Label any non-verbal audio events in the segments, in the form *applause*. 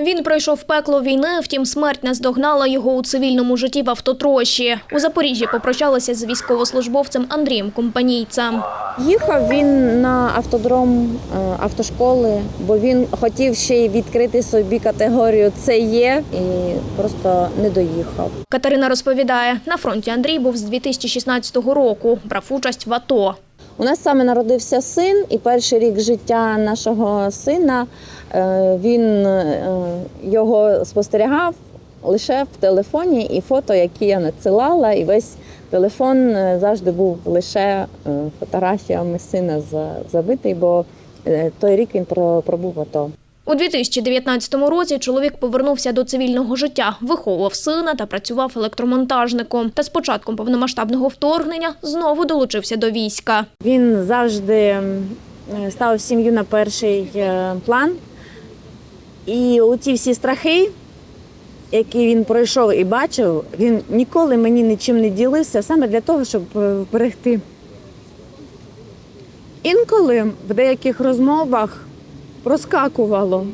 Він пройшов пекло війни, втім смерть наздогнала його у цивільному житті в автотрощі. У Запоріжжі попрощалися з військовослужбовцем Андрієм Компанійцем. Їхав він на автодром е, автошколи, бо він хотів ще й відкрити собі категорію це є і просто не доїхав. Катерина розповідає, на фронті Андрій був з 2016 року, брав участь в АТО. У нас саме народився син, і перший рік життя нашого сина е, він е, його спостерігав лише в телефоні і фото, які я надсилала, і весь телефон е, завжди був лише фотографіями сина за- забитий, бо той рік він про- пробув АТО. У 2019 році чоловік повернувся до цивільного життя, виховував сина та працював електромонтажником. Та з початком повномасштабного вторгнення знову долучився до війська. Він завжди м, ставив сім'ю на перший е, план. І оці всі страхи, які він пройшов і бачив, він ніколи мені нічим не ділився саме для того, щоб е, вберегти. Інколи в деяких розмовах проскакувало,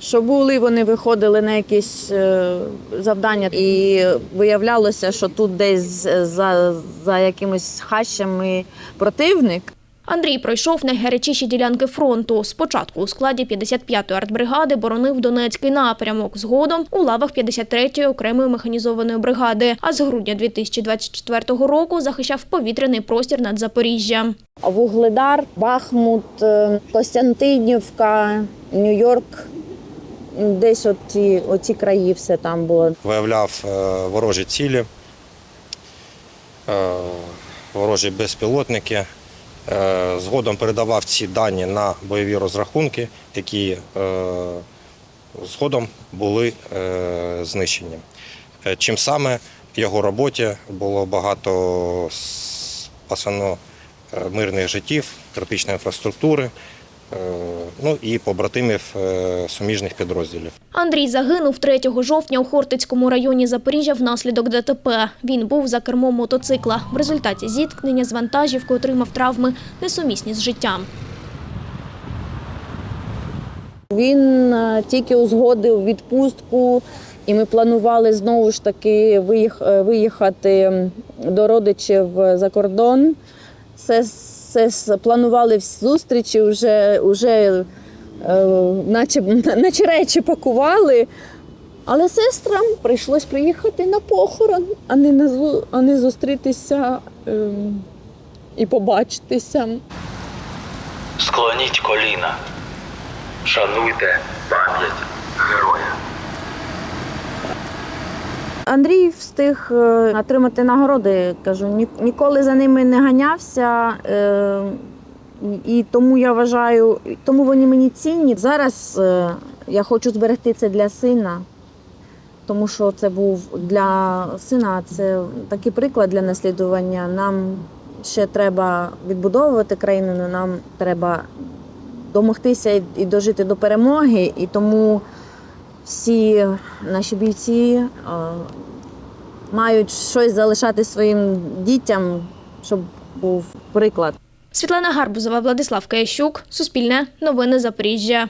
що були вони виходили на якісь е, завдання, і виявлялося, що тут десь за, за якимись хащами противник. Андрій пройшов найгарячіші ділянки фронту. Спочатку у складі 55-ї артбригади боронив Донецький напрямок, згодом у лавах 53-ї окремої механізованої бригади. А з грудня 2024 року захищав повітряний простір над Запоріжжям. Вугледар, Бахмут, е, Костянтинівка, Нью-Йорк. Десь оці, оці краї все там було. виявляв е, ворожі цілі, е, ворожі безпілотники. Е, Згодом передавав ці дані на бойові розрахунки, які е, згодом були е, знищені. Чим саме в його роботі було багато спасено е, мирних життів, критичної інфраструктури, ну і побратимів е, суміжних підрозділів. Андрій загинув 3 жовтня у Хортицькому районі Запоріжжя внаслідок ДТП. Він був за кермом мотоцикла. В результаті зіткнення з вантажівкою отримав травми несумісні з життям. Він е, тільки узгодив відпустку, і ми планували знову ж таки е, виїхати до родичів за кордон. Все, все с- планували зустрічі, вже, вже е, наче, *laughs* наче речі пакували. Але сестрам прийшлось приїхати на похорон, а не, на, а не зустрітися е, і побачитися. Склоніть коліна. Шануйте пам'ять героя. Андрій встиг е, отримати нагороди. Кажу, ніколи за ними не ганявся. е, І тому я вважаю, тому вони мені цінні. Зараз е, я хочу зберегти це для сина, тому що це був для сина це такий приклад для наслідування. Нам ще треба відбудовувати країну, нам треба домогтися і- і дожити до перемоги. І тому всі наші бійці е, мають щось залишати своїм дітям, щоб був приклад. Світлана Гарбузова, Владислав Каящук, Суспільне, Новини Запоріжжя.